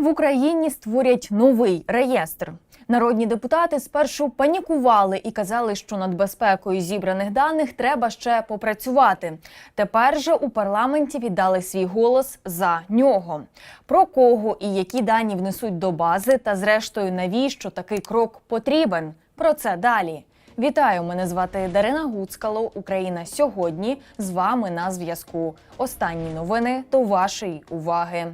В Україні створять новий реєстр. Народні депутати спершу панікували і казали, що над безпекою зібраних даних треба ще попрацювати. Тепер же у парламенті віддали свій голос за нього. Про кого і які дані внесуть до бази, та зрештою навіщо такий крок потрібен? Про це далі. Вітаю! Мене звати Дарина Гуцкало. Україна сьогодні з вами на зв'язку. Останні новини до вашої уваги.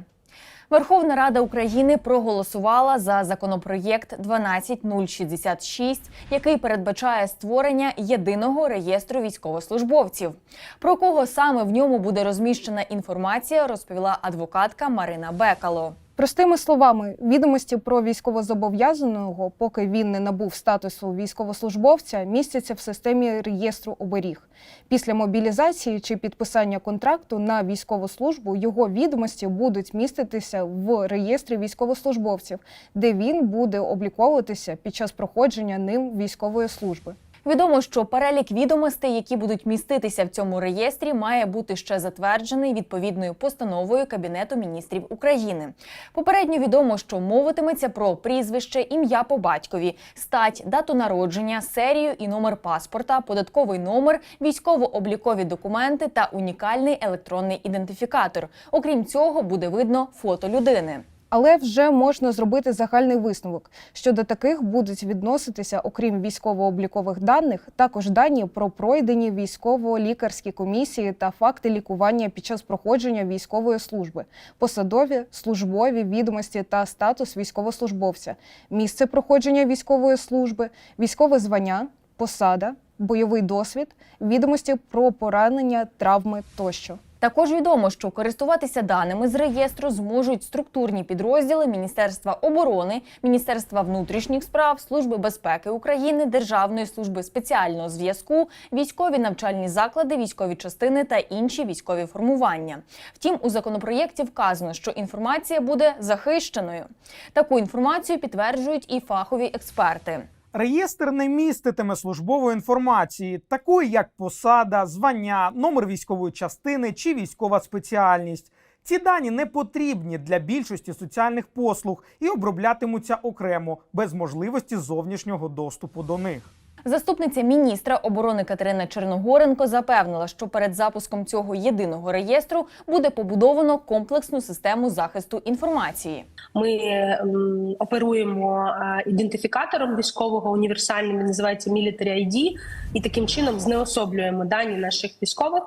Верховна Рада України проголосувала за законопроєкт 12066, який передбачає створення єдиного реєстру військовослужбовців. Про кого саме в ньому буде розміщена інформація, розповіла адвокатка Марина Бекало. Простими словами, відомості про військовозобов'язаного, поки він не набув статусу військовослужбовця, містяться в системі реєстру оберіг. Після мобілізації чи підписання контракту на військову службу його відомості будуть міститися в реєстрі військовослужбовців, де він буде обліковуватися під час проходження ним військової служби. Відомо, що перелік відомостей, які будуть міститися в цьому реєстрі, має бути ще затверджений відповідною постановою Кабінету міністрів України. Попередньо відомо, що мовитиметься про прізвище, ім'я по батькові, стать, дату народження, серію і номер паспорта, податковий номер, військово-облікові документи та унікальний електронний ідентифікатор. Окрім цього, буде видно фото людини. Але вже можна зробити загальний висновок, що до таких будуть відноситися, окрім військово-облікових даних, також дані про пройдені військово-лікарські комісії та факти лікування під час проходження військової служби, посадові, службові відомості та статус військовослужбовця, місце проходження військової служби, військове звання, посада, бойовий досвід, відомості про поранення, травми тощо. Також відомо, що користуватися даними з реєстру зможуть структурні підрозділи Міністерства оборони, Міністерства внутрішніх справ, Служби безпеки України, Державної служби спеціального зв'язку, військові навчальні заклади, військові частини та інші військові формування. Втім, у законопроєкті вказано, що інформація буде захищеною. Таку інформацію підтверджують і фахові експерти. Реєстр не міститиме службової інформації, такої як посада, звання, номер військової частини чи військова спеціальність. Ці дані не потрібні для більшості соціальних послуг і оброблятимуться окремо без можливості зовнішнього доступу до них. Заступниця міністра оборони Катерина Черногоренко запевнила, що перед запуском цього єдиного реєстру буде побудовано комплексну систему захисту інформації. Ми м, оперуємо е, ідентифікатором військового універсальним, він називається Military ID, і таким чином знеособлюємо дані наших військових.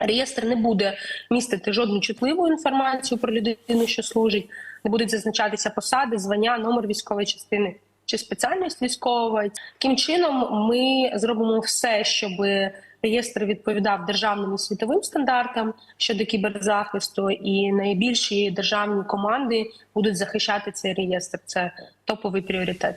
Реєстр не буде містити жодну чутливу інформацію про людину, що служить, не будуть зазначатися посади, звання, номер військової частини чи спеціальність військова. Таким чином, ми зробимо все, щоб реєстр відповідав державним і світовим стандартам щодо кіберзахисту, і найбільші державні команди будуть захищати цей реєстр. Це топовий пріоритет.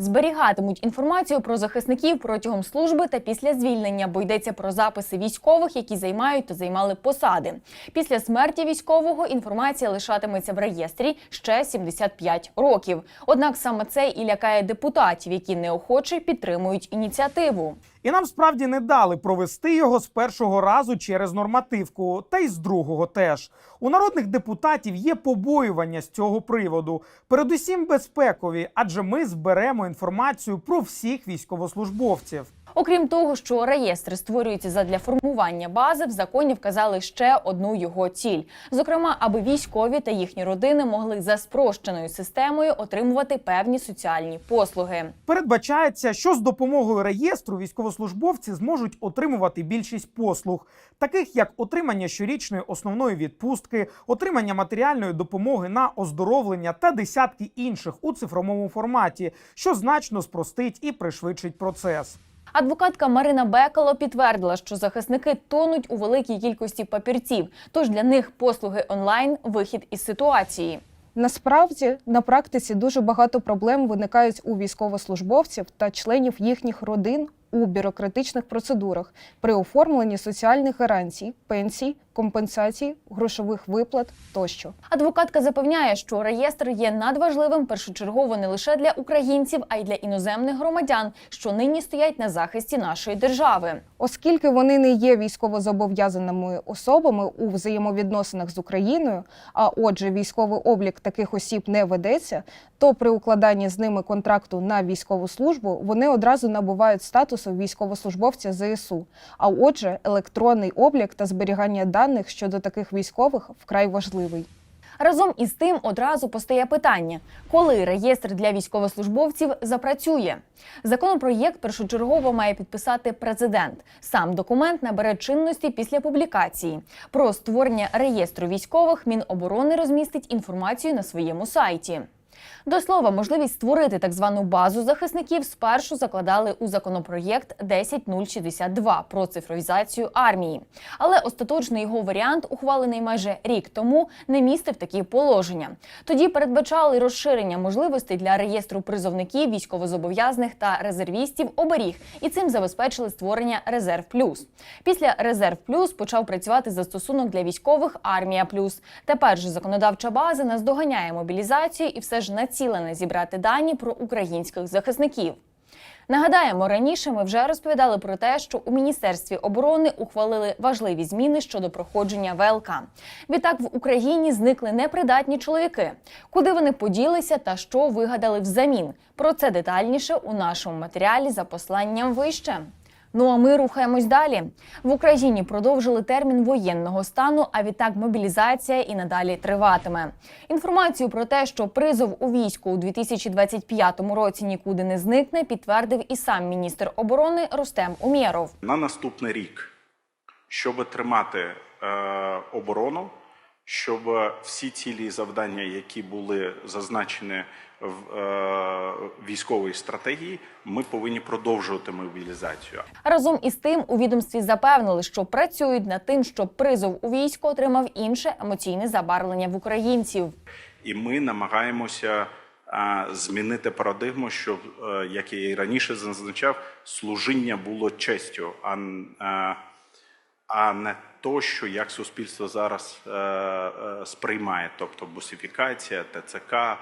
Зберігатимуть інформацію про захисників протягом служби та після звільнення, бо йдеться про записи військових, які займають та займали посади. Після смерті військового інформація лишатиметься в реєстрі ще 75 років. Однак саме це і лякає депутатів, які неохоче підтримують ініціативу. І нам справді не дали провести його з першого разу через нормативку, та й з другого теж. У народних депутатів є побоювання з цього приводу, передусім безпекові, адже ми зберемо інформацію про всіх військовослужбовців. Окрім того, що реєстри створюються задля формування бази, в законі вказали ще одну його ціль: зокрема, аби військові та їхні родини могли за спрощеною системою отримувати певні соціальні послуги. Передбачається, що з допомогою реєстру військовослужбовці зможуть отримувати більшість послуг, таких як отримання щорічної основної відпустки, отримання матеріальної допомоги на оздоровлення та десятки інших у цифровому форматі, що значно спростить і пришвидшить процес. Адвокатка Марина Бекало підтвердила, що захисники тонуть у великій кількості папірців, тож для них послуги онлайн вихід із ситуації. Насправді на практиці дуже багато проблем виникають у військовослужбовців та членів їхніх родин у бюрократичних процедурах при оформленні соціальних гарантій, пенсій, компенсацій, грошових виплат тощо. Адвокатка запевняє, що реєстр є надважливим першочергово не лише для українців, а й для іноземних громадян, що нині стоять на захисті нашої держави. Оскільки вони не є військовозобов'язаними особами у взаємовідносинах з Україною, а отже, військовий облік таких осіб не ведеться, то при укладанні з ними контракту на військову службу вони одразу набувають статусу військовослужбовця ЗСУ. А отже, електронний облік та зберігання даних щодо таких військових вкрай важливий. Разом із тим одразу постає питання, коли реєстр для військовослужбовців запрацює. Законопроєкт першочергово має підписати президент. Сам документ набере чинності після публікації. Про створення реєстру військових Міноборони розмістить інформацію на своєму сайті. До слова, можливість створити так звану базу захисників спершу закладали у законопроєкт 10062 про цифровізацію армії. Але остаточний його варіант, ухвалений майже рік тому, не містив такі положення. Тоді передбачали розширення можливостей для реєстру призовників, військовозобов'язаних та резервістів оберіг, і цим забезпечили створення Резерв Плюс. Після Резерв Плюс почав працювати застосунок для військових Армія Плюс. Тепер же законодавча база наздоганяє мобілізацію і все ж націлена зібрати дані про українських захисників. Нагадаємо, раніше ми вже розповідали про те, що у міністерстві оборони ухвалили важливі зміни щодо проходження ВЛК. Відтак в Україні зникли непридатні чоловіки. Куди вони поділися та що вигадали взамін? Про це детальніше у нашому матеріалі за посланням вище. Ну а ми рухаємось далі. В Україні продовжили термін воєнного стану, а відтак мобілізація і надалі триватиме. Інформацію про те, що призов у війську у 2025 році нікуди не зникне, підтвердив і сам міністр оборони Рустем Умєров. на наступний рік, щоб тримати е, оборону, щоб всі цілі завдання, які були зазначені в е, військовій стратегії, ми повинні продовжувати мобілізацію. Разом із тим у відомстві запевнили, що працюють над тим, щоб призов у військо отримав інше емоційне забарвлення в українців. І ми намагаємося а, змінити парадигму, щоб, е, як я і раніше зазначав, служіння було честю, а, а, не то, що як суспільство зараз е, е, сприймає, тобто бусифікація, ТЦК, е,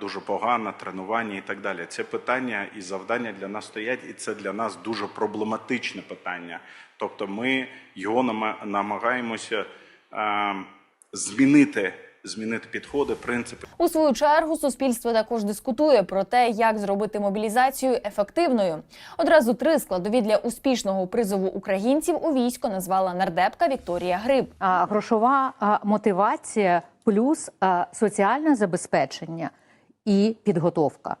дуже погано, тренування і так далі. Це питання і завдання для нас стоять, і це для нас дуже проблематичне питання. Тобто, ми його нама- намагаємося е, змінити, змінити підходи, принципи. У свою чергу суспільство також дискутує про те, як зробити мобілізацію ефективною. Одразу три складові для успішного призову українців у військо назвала нардепка Вікторія Гриб. а, грошова а, мотивація плюс а, соціальне забезпечення і підготовка.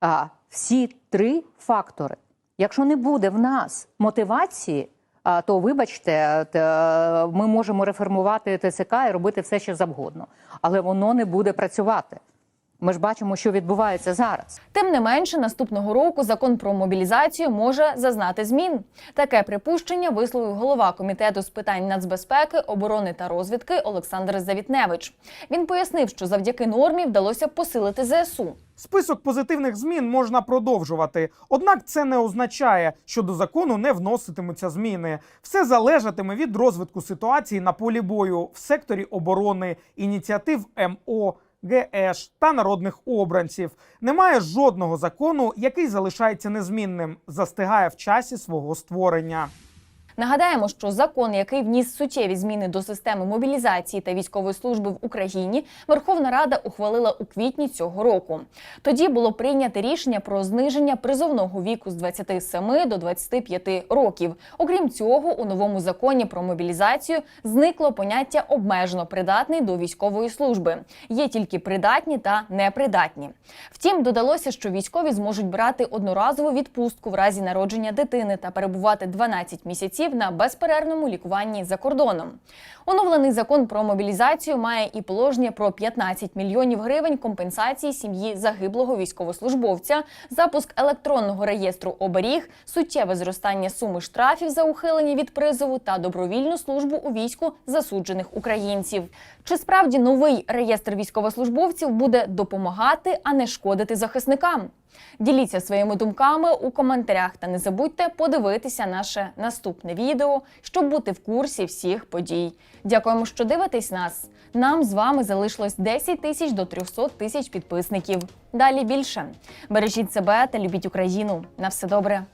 А, всі три фактори. Якщо не буде в нас мотивації, то вибачте, ми можемо реформувати ТЦК і робити все, що завгодно, але воно не буде працювати. Ми ж бачимо, що відбувається зараз. Тим не менше, наступного року закон про мобілізацію може зазнати змін. Таке припущення висловив голова комітету з питань нацбезпеки, оборони та розвідки Олександр Завітневич. Він пояснив, що завдяки нормі вдалося посилити ЗСУ. Список позитивних змін можна продовжувати. Однак це не означає, що до закону не вноситимуться зміни. Все залежатиме від розвитку ситуації на полі бою в секторі оборони, ініціатив МО. ГЕШ та народних обранців немає жодного закону, який залишається незмінним, застигає в часі свого створення. Нагадаємо, що закон, який вніс суттєві зміни до системи мобілізації та військової служби в Україні, Верховна Рада ухвалила у квітні цього року. Тоді було прийнято рішення про зниження призовного віку з 27 до 25 років. Окрім цього, у новому законі про мобілізацію зникло поняття обмежено придатний до військової служби. Є тільки придатні та непридатні. Втім, додалося, що військові зможуть брати одноразову відпустку в разі народження дитини та перебувати 12 місяців на безперервному лікуванні за кордоном. Оновлений закон про мобілізацію має і положення про 15 мільйонів гривень компенсації сім'ї загиблого військовослужбовця, запуск електронного реєстру оберіг, суттєве зростання суми штрафів за ухилення від призову та добровільну службу у війську засуджених українців. Чи справді новий реєстр військовослужбовців буде допомагати, а не шкодити захисникам? Діліться своїми думками у коментарях та не забудьте подивитися наше наступне відео, щоб бути в курсі всіх подій. Дякуємо, що дивитесь нас. Нам з вами залишилось 10 тисяч до 300 тисяч підписників. Далі більше. Бережіть себе та любіть Україну. На все добре.